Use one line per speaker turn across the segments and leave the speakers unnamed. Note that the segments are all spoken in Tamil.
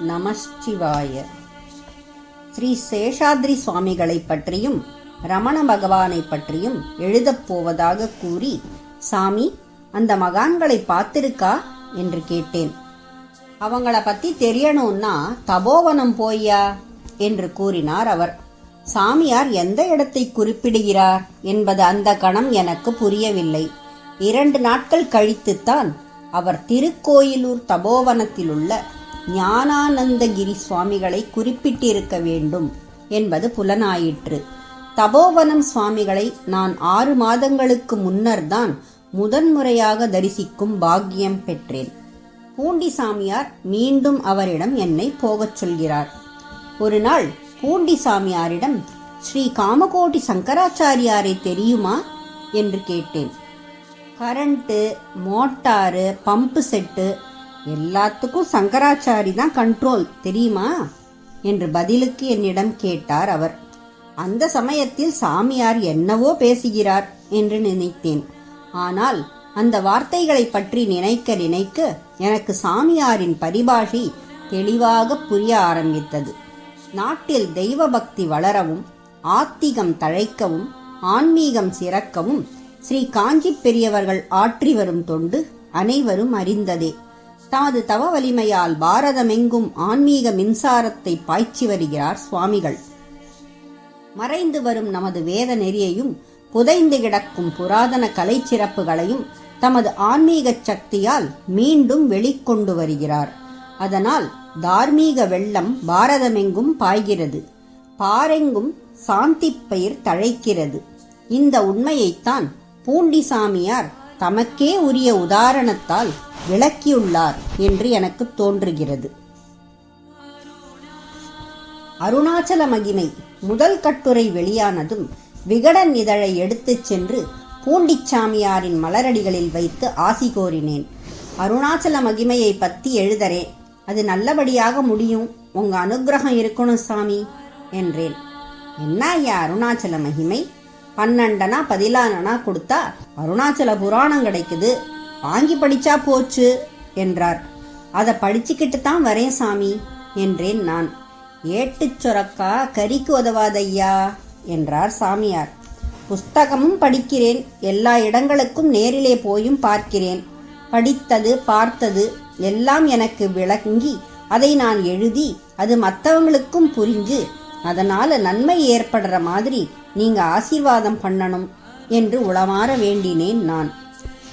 நமச்சிவாய. ஸ்ரீ சேஷாத்ரி சுவாமிகளை பற்றியும் ரமண பகவானை பற்றியும் எழுதப் போவதாக கூறி சாமி அந்த மகான்களை பார்த்திருக்கா? என்று கேட்டேன். அவங்கள பத்தி தெரியணும்னா தபோவனம் போய்யா? என்று கூறினார் அவர். சாமியார் எந்த இடத்தை குறிப்பிடுகிறார் என்பது அந்த கணம் எனக்கு புரியவில்லை. இரண்டு நாட்கள் கழித்துத்தான் அவர் திருக்கோயிலூர் தபோவனத்திலுள்ள ஞானானந்தகிரி சுவாமிகளை குறிப்பிட்டிருக்க வேண்டும் என்பது புலனாயிற்று. தபோவனம் சுவாமிகளை நான் ஆறு மாதங்களுக்கு முன்னர்தான் முதன்முறையாக தரிசிக்கும் பாக்கியம் பெற்றேன். பூண்டி சாமியார் மீண்டும் அவரிடம் என்னை போகச் சொல்கிறார். ஒரு நாள் பூண்டி சாமியாரிடம் ஸ்ரீ காமகோட்டி சங்கராச்சாரியாரை தெரியுமா? என்று கேட்டேன். கரண்ட்டு மோட்டாரு பம்பு செட்டு எல்லாத்துக்கும் சங்கராச்சாரி தான் கண்ட்ரோல் தெரியுமா? என்று பதிலுக்கு என்னிடம் கேட்டார் அவர். அந்த சமயத்தில் சாமியார் என்னவோ பேசுகிறார் என்று நினைத்தேன். ஆனால் அந்த வார்த்தைகளை பற்றி நினைக்க நினைக்க எனக்கு சாமியாரின் பரிபாஷை தெளிவாக புரிய ஆரம்பித்தது. நாட்டில் தெய்வ பக்தி வளரவும் ஆத்திகம் தழைக்கவும் ஆன்மீகம் சிறக்கவும் ஸ்ரீ காஞ்சி பெரியவர்கள் ஆற்றி வரும் தொண்டு அனைவரும் அறிந்ததே. தமது தவ வலிமையால் பாரதமெங்கும் ஆன்மீக மின்சாரத்தை பாய்ச்சி வருகிறார் சுவாமிகள். மறைந்து வரும் நமது வேத நெறியையும் புதைந்து கிடக்கும் புராதன கலை சிறப்புகளையும் தமது ஆன்மீக சக்தியால் மீண்டும் வெளிக்கொண்டு வருகிறார். அதனால் தார்மீக வெள்ளம் பாரதமெங்கும் பாய்கிறது. பாரெங்கும் சாந்தி பயிர் தழைக்கிறது. இந்த உண்மையைத்தான் பூண்டி சாமியார் தமக்கே உரிய உதாரணத்தால் விளக்கியுள்ளார் என்று எனக்கு தோன்றுகிறது. அருணாச்சல மகிமை முதல் கட்டுரை வெளியானதும் விகடன் இதழை எடுத்துச் சென்று பூண்டிச்சாமியாரின் மலரடிகளில் வைத்து ஆசி கோரினேன். அருணாச்சல மகிமையை பற்றி எழுதறே அது நல்லபடியாக முடியும் உங்க அனுகிரகம் இருக்கணும் சாமி என்றேன். என்ன ஐயா அருணாச்சல மகிமை? பன்னெண்டனா பதினாலனா கொடுத்தா அருணாச்சல புராணம் கிடைக்குது வாங்கி படிச்சா போச்சு என்றார். அதை படிச்சுக்கிட்டு தான் வரேன் சாமி என்றேன் நான். ஏட்டுச் சொரக்கா கறிக்கு உதவாதையா என்றார் சாமியார். புஸ்தகமும் படிக்கிறேன் எல்லா இடங்களுக்கும் நேரிலே போயும் பார்க்கிறேன். படித்தது பார்த்தது எல்லாம் எனக்கு விளங்கி அதை நான் எழுதி அது மற்றவங்களுக்கும் புரிஞ்சு அதனால நன்மை ஏற்படுற மாதிரி நீங்க ஆசீர்வாதம் பண்ணணும் என்று உளமாற வேண்டினேன் நான்.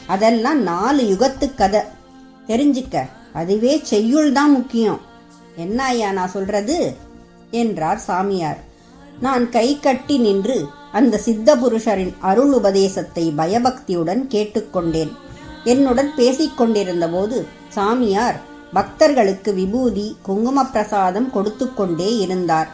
அதெல்லாம் நாலு யுகத்து கதை. தெரிஞ்சுக்க அதுவே செய்யுள் தான் முக்கியம். என்ன ஐயா நான் சொல்றது? என்றார் சாமியார். நான் கை கட்டி நின்று அந்த சித்த புருஷரின் அருள் உபதேசத்தை பயபக்தியுடன் கேட்டுக்கொண்டேன் என்னுடன் பேசிக்கொண்டிருந்த போது சாமியார் பக்தர்களுக்கு விபூதி குங்கும பிரசாதம் கொடுத்து கொண்டே இருந்தார்.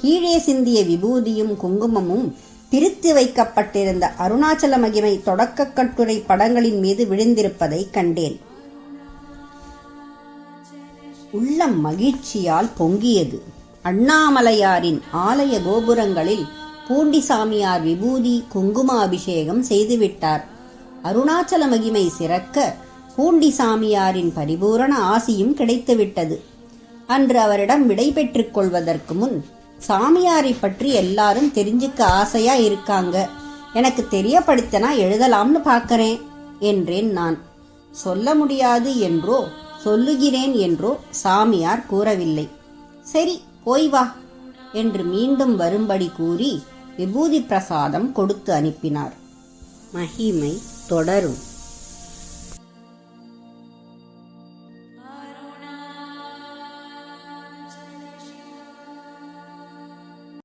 கீழே சிந்திய விபூதியும் குங்குமமும் பிரித்து வைக்கப்பட்டிருந்த அருணாச்சல மகிமை தொடக்க கட்டுரை படங்களின் மீது விழுந்திருப்பதை கண்டேன். உள்ளம் மகிழ்ச்சியால் பொங்கியது. அண்ணாமலையாரின் ஆலய கோபுரங்களில் பூண்டிசாமியார் விபூதி குங்கும அபிஷேகம் செய்துவிட்டார். அருணாச்சல மகிமை சிறக்க பூண்டிசாமியாரின் பரிபூரண ஆசியும் கிடைத்துவிட்டது. அன்று அவரிடம் விடை பெற்றுக் கொள்வதற்கு முன் சாமியாரை பற்றி எல்லாரும் தெரிஞ்சுக்க ஆசையா இருக்காங்க. எனக்கு தெரியப்படுத்தினா எழுதலாம்னு பார்க்கறேன் என்றேன் நான். சொல்ல முடியாது என்றோ சொல்லுகிறேன் என்றோ சாமியார் கூறவில்லை. சரி போய் வா என்று மீண்டும் வரும்படி கூறி விபூதி பிரசாதம் கொடுத்து அனுப்பினார். மகிமை தொடரும்.